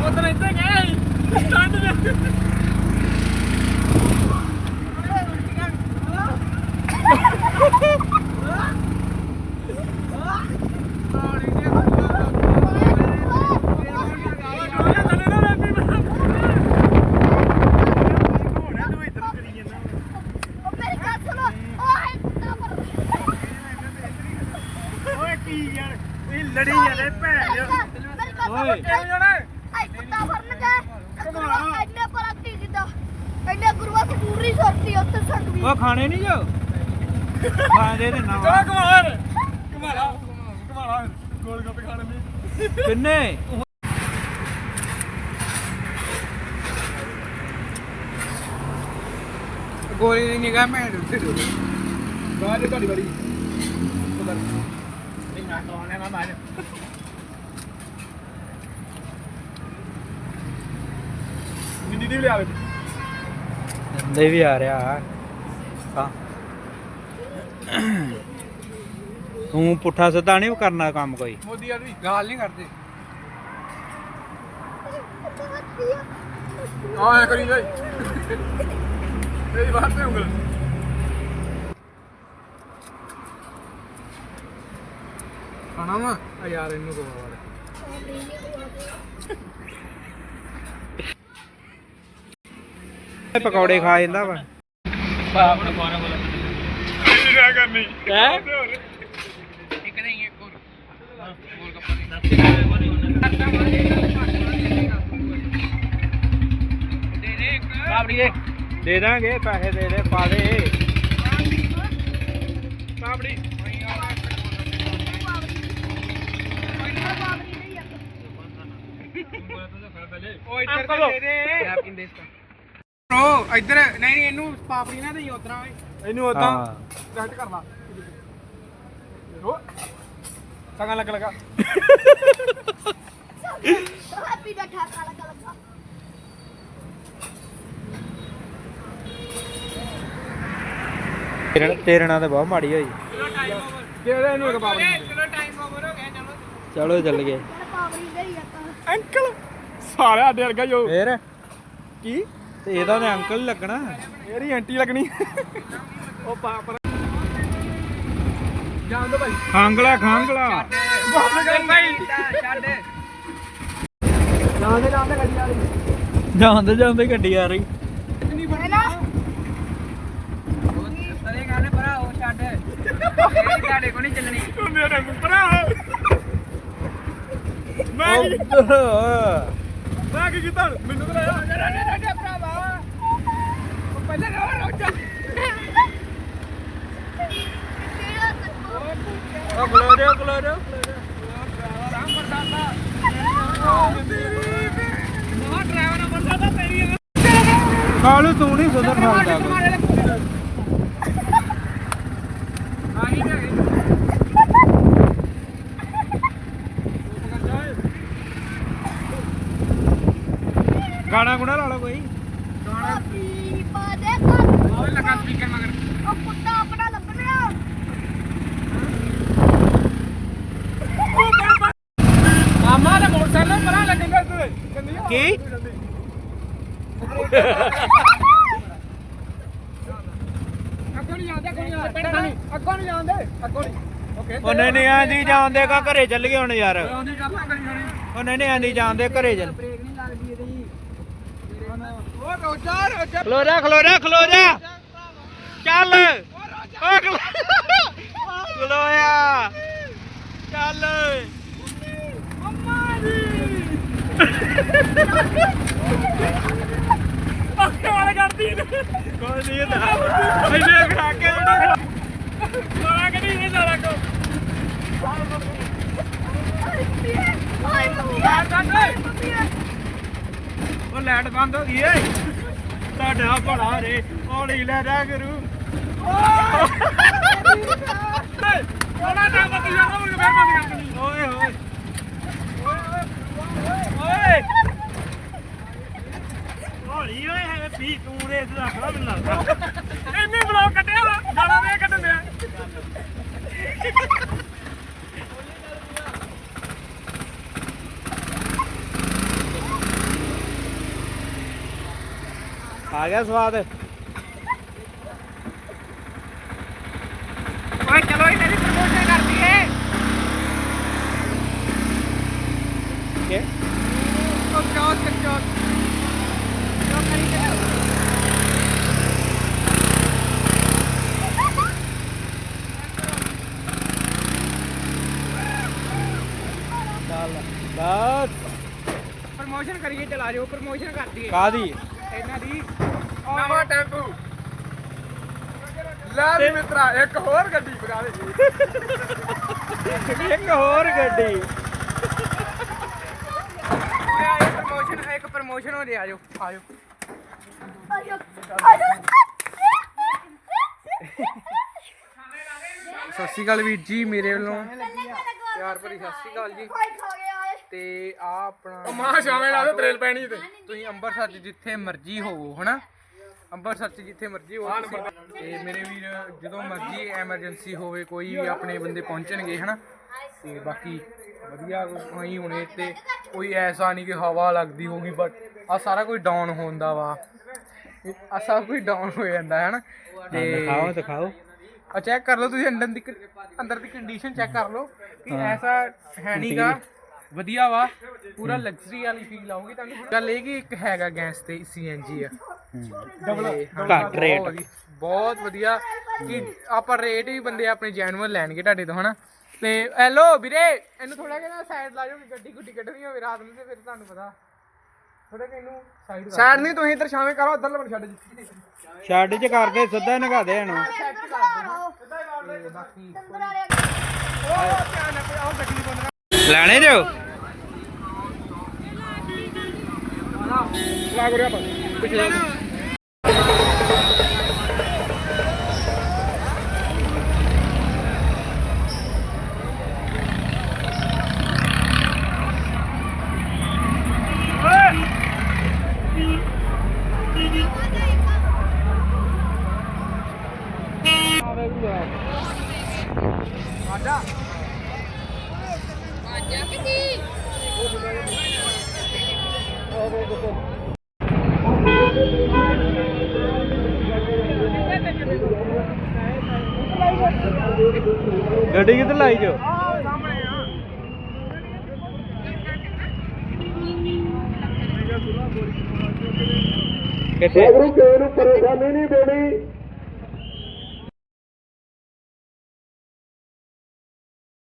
What did I think? Hey! Stand it up! Sorry. ਦੇ ਓਏ। ਕੀ ਯਾਰ ਇਹ ਲੜੀ ਜਾਂਦੇ ਉਹ ਖਾਣੇ ਨਹੀਂ ਜੋ? ਦੇ ਦੇ ਨਾ। ਚਾ ਕਮਾਲ। ਕਮਾਲਾ ਕਮਾਲਾ ਗੋਲ ਗੱਪੇ ਖਾਣ ਲਈ ਕਿੰਨੇ? ਗੋਲੀ ਦੀ ਨਿਗਾਹ ਮੈਂ ਦੋ ਬਾਹਰ ਤੁਹਾਡੀ ਬੜੀ ਵੀ ਆ ਰਿਹਾ। ਹਾਂ ਤੂੰ ਪੁੱਠਾ ਸਿੱਧਾ ਨਹੀਂ ਕਰਨਾ ਕੰਮ ਕੋਈ। ਮੋਦੀ ਵਾਲੀ ਗਾਲ ਨਹੀਂ ਕਰਦੇ ਆ ਕਰੀ ਜਾਈ। ਤੇਰੀ ਬਾਤ ਤੇ ਉਂਗਲ। ਖਾਣਾ ਵਾ? ਆ ਯਾਰ ਇਹਨੂੰ ਕੋ ਵਾਲੇ। ਇਹ ਪਕੌੜੇ ਖਾ ਜਾਂਦਾ ਵਾ। ਬਾਪ ਨੇ ਕੋਣਾ ਬੋਲ ਕੀ ਕਰਨੀ ਹੈ? ਇੱਕ ਨਹੀਂ ਇੱਕ ਹੋਰ ਗੋਲ ਗੱਪਾ ਦੇ ਦੇ ਇੱਕ। ਬਾਬੜੀ ਦੇ ਦੇ ਦਾਂਗੇ ਪੈਸੇ ਦੇ ਦੇ ਪਾ ਦੇ। ਉਹ ਇੱਧਰ ਤੇ ਦੇ ਦੇ। ਆਪ ਕਿੰਦੇ ਇਸ ਬ్రో ਇੱਧਰ ਨਹੀਂ ਨਹੀਂ ਇਹਨੂੰ ਪਾਪੜੀ ਨਾ ਦੇਈ ਉਤਰਾ ਓਏ। ਇਹਨੂੰ ਉਦਾਂ ਹਾਂ। ਰੈਟ ਕਰ ਲਾ। ਰੋ ਚੰਗਾ ਲੱਗ ਲਗਾ। ਤੇਰੇ ਤੇਰੇ ਨਾਲ ਤਾਂ ਬਹੁਤ ਮਾੜੀ ਹੋਈ। ਇਹਨੂੰ ਚਲੋ ਟਾਈਮ ਓਵਰ ਹੋ ਗਿਆ ਚਲੋ। ਚਲੋ ਚੱਲ ਗਏ। ਅੰਕਲ। ਸਾਲੇ ਆਡੇ ਵਰਗਾ ਜੋ ਫੇਰ? ਕੀ? ਤੇ ਇਹਦਾ ਤੇ ਅੰਕਲ ਲੱਗਣਾ। ਇਹਦੀ ਆਂਟੀ ਲੱਗਣੀ। ਉਹ ਪਾਪ ਜਾਣ ਦੋ ਭਾਈ। ਖਾਂਗਲਾ ਖਾਂਗਲਾ। ਬਾਪ ਕਰ ਭਾਈ। ਛੱਡ ਜਾਂਦੇ ਜਾਂਦੇ ਗੱਡੀ ਵਾਲੀ ਜਾਂਦੇ ਜਾਂਦੇ ਗੱਡੀ ਆ ਰਹੀ। ਸਰੇ ਗਾਣੇ ਭਰਾ ਉਹ ਛੱਡ। ਇਹ ਤੁਹਾਡੇ ਕੋ ਨਹੀਂ ਚੱਲਣੀ। ਮੇਰੇ ਭਰਾ ਮੈਂ। ਮੈਂ ਕੀ ਕੀਤਾ? ਮੈਨੂੰ ਤਾਂ ਲਾਇਆ ਰੱਡੇ ਭਰਾਵਾ। ਉਹ ਪਹਿਲਾਂ ਨਾ ਰੋਜਾ ਉਹ ਖਲੋ ਜਾ ਖਲੋ ਜਾ। ਰਾਮ ਪ੍ਰਸਾਦਾ ਮਹਾ ਡਰਾਈਵਰ ਨੰਬਰ ਸਾਦਾ ਤੇਰੀ ਕਾਲੂ ਤੂੰ ਨਹੀਂ ਸੁਧਰ ਸਕਦਾ ਕੋਈ। ਆਹੀ ਤੇ ਗਾਣਾ ਗੁਣਾ ਲਾ ਲਓ ਕੋਈ। ਉਹ ਲੱਗਾ ਸਪੀਕਰ ਮਗਰ। ਮਾਮਾ ਦਾ ਮੋਟਰਸਾਈਕਲ ਪਰਾਂ ਲੱਗੇਗਾ ਤੇ ਕੰਨੀ ਕੀ? ਅੱਗੋਂ ਨਹੀਂ ਜਾਂਦੇ ਅੱਗੋਂ ਨਹੀਂ ਜਾਂਦੇ। ਪਿੰਡ ਨਹੀਂ। ਅੱਗੋਂ ਨਹੀਂ ਜਾਂਦੇ। ਅੱਗੋਂ ਨਹੀਂ ਓਕੇ ਉਹ ਨਹੀਂ ਨਹੀਂ ਆਂਦੀ ਜਾਂਦੇ ਕਾ ਘਰੇ ਚੱਲ ਗਏ ਹੁਣ ਯਾਰ। ਕਰੀ ਉਹ ਨਹੀਂ ਨਹੀਂ ਆਂਦੀ ਜਾਂਦੇ ਘਰੇ ਚੱਲ ਬ੍ਰੇਕ ਨਹੀਂ ਲੱਗਦੀ ਇਹਦੀ ਉਹ ਰੋਜਾ ਰੋਜਾ ਖਲੋ ਜਾ ਖਲੋ ਜਾ ਖਲੋ ਜਾ ਚੱਲ ਓ ਖਲੋਇਆ। ਚੱਲ। ਅੱਖਾਂ ਵਾਲੇ ਕਰਦੀ ਕੋਈ ਨਹੀਂ ਹੁੰਦਾ ਇਹਨੇ ਖਾ ਕੇ ਉਹਨੇ ਸਾਰਾ ਕਦੀ ਨਹੀਂ ਸਾਰਾ ਕੋ ਉਹ ਲਾਈਟ ਬੰਦ ਹੋ ਗਈ ਏ। ਤੁਹਾਡਾ ਭਲਾ ਰੇ ਹੌਲੀ ਲੈ ਜਾ ਗੁਰੂ। ਉਹਨਾਂ ਟਾਈਮ ਤੇ ਯਾਰ ਉਹ ਫੇਰ ਬੰਦ ਕਰ ਦਿੰਦੀ ਓਏ ਹੋਏ ਓਏ ਹੌਲੀ ਓਏ ਹੈ ਪੀ ਤੂੰ ਰੇ ਰੱਖ ਲਾ ਮੈਨੂੰ ਲੱਗਦਾ ਇੰਨੇ ਬਲੌਗ ਕੱਟਿਆ ਵਾ ਗਾਲਾਂ ਦੇ ਕੱਢਣ ਦਿਆ ਆ ਗਿਆ ਸਵਾਦ ਓਏ ਚਲੋ ਇਹਨਾਂ ਦੀ ਪ੍ਰਮੋਸ਼ਨ ਕਰ ਦਈਏ ਕਿ ਉਹ ਚੌਥ ਚੌਥ ਚੌਥ ਕਰੀ ਚੱਲੋ ਚੱਲ ਬਸ ਪ੍ਰਮੋਸ਼ਨ ਕਰੀਏ ਚਲਾ ਜਾਓ ਪ੍ਰਮੋਸ਼ਨ ਕਰ ਦਈਏ ਕਾਦੀ ਇਹਨਾਂ ਦੀ ਨਵਾਂ ਟੈਂਪੂ। ਲੈ ਵੀ ਮਿੱਤਰਾ ਇੱਕ ਹੋਰ ਗੱਡੀ ਬਣਾ ਦੇ। ਇੱਕ ਹੋਰ ਗੱਡੀ। ਓਏ ਆਏ ਪ੍ਰਮੋਸ਼ਨ ਇੱਕ ਪ੍ਰਮੋਸ਼ਨ ਹੋ ਰਿਹਾ ਆਜੋ ਆਜੋ ਸਤਿ ਸ਼੍ਰੀ ਅਕਾਲ ਵੀਰ ਜੀ ਮੇਰੇ ਵੱਲੋਂ। ਪਿਆਰ ਭਰੀ ਸਤਿ ਸ਼੍ਰੀ ਅਕਾਲ ਜੀ। ਤੇ ਆ ਆਪਣਾ ਮਾਂ ਸ਼ਾਮੇ ਲਾ ਦੇ ਤਰੇਲ ਪੈਣੀ ਤੇ। ਤੁਸੀਂ ਅੰਮ੍ਰਿਤਸਰ 'ਚ ਜਿੱਥੇ ਮਰਜ਼ੀ ਹੋਵੋ ਹਨਾ? ਅੰਮ੍ਰਿਤਸਰ 'ਚ ਜਿੱਥੇ ਮਰਜ਼ੀ ਹੋਵੋ ਤੁਸੀਂ- ਤੇ ਮੇਰੇ ਵੀਰ ਜਦੋਂ ਮਰਜ਼ੀ ਐਮਰਜੈਂਸੀ ਹੋਵੇ ਕੋਈ ਵੀ ਆਪਣੇ ਬੰਦੇ ਪਹੁੰਚਣਗੇ ਹਨਾ? ਤੇ ਬਾਕੀ ਵਧੀਆ ਕੋਈ ਹੁਣੇ ਤੇ ਕੋਈ ਐਸਾ ਨਹੀਂ ਕਿ ਹਵਾ ਲੱਗਦੀ ਹੋਗੀ ਬਟ ਆ ਸਾਰਾ ਕੁਝ ਡਾਊਨ ਹੁੰਦਾ ਵਾ। ਆ ਸਭ ਕੁਝ ਡਾਊਨ ਹੋ ਜਾਂਦਾ ਹੈ ਹਨਾ ਦਿਖਾਓ ਦਿਖਾਓ। ਆ ਚੈੱਕ ਕਰ ਲਓ ਤੁਸੀਂ ਅੰਦਰ ਦੀ ਕ- ਅੰਦਰ ਦੀ ਕੰਡੀਸ਼ਨ ਚੈੱਕ ਕਰ ਲਓ ਕਿ ਐਸਾ ਹੈ ਨਹੀਂਗਾ ਵਧੀਆ ਵਾ ਪੂਰਾ ਲਗਜ਼ਰੀ ਵਾਲੀ ਫੀਲ ਆਊਗੀ ਤੁਹਾਨੂੰ। ਗੱਲ ਇਹ ਕਿ ਇੱਕ ਹੈਗਾ ਗੈਸ ਤੇ ਸੀਐਨਜੀ ਆ। ਡਬਲ ਘੱਟ rate। ਬਹੁਤ ਵਧੀਆ। ਕਿ ਆਪਾਂ ਰੇਟ ਵੀ ਬੰਦੇ ਆਪਣੇ ਜੈਨੂਅਲ ਲੈਣਗੇ ਤੁਹਾਡੇ ਤੋਂ ਹਨਾ? ਤੇ ਹੈਲੋ ਵੀਰੇ ਇਹਨੂੰ ਥੋੜਾ ਜਿਹਾ ਸਾਈਡ ਲਾ ਜਾਓ ਕਿ ਗੱਡੀ ਗੁੱਡੀ ਕੱਢਣੀ ਹੋਵੇ ਰਾਤ ਨੂੰ ਤੇ ਫਿਰ ਤੁਹਾਨੂੰ ਪਤਾ। ਥੋੜਾ ਜਿਹਾ ਇਹਨੂੰ ਸਾਈਡ ਸਾਈਡ ਨਹੀਂ ਤੁਸੀਂ ਇੱਧਰ ਸ਼ਾਮੇ ਕਰੋ ਇੱਧਰ ਲਵਣ ਛੱਡ ਜੀ। ਛੱਡ ਚ ਕਰਦੇ ਸਿੱਧਾ ਹੀ ਨਗਾ ਦੇ ਇਹਨੂੰ। ਬਾਕੀ ਲੈਣੇ ਜੋ? ਲਾ ਗੁਰਿਆ ਪਾ ਪਿਛਲੇ ਗੱਡੀ ਕਿੱਧਰ ਲਾਈ ਜੋ? ਕਿੱਥੇ? ਗੁਰੂ ਕਿਸੇ ਨੂੰ ਪਰੇਸ਼ਾਨੀ ਨਹੀਂ ਦੇਣੀ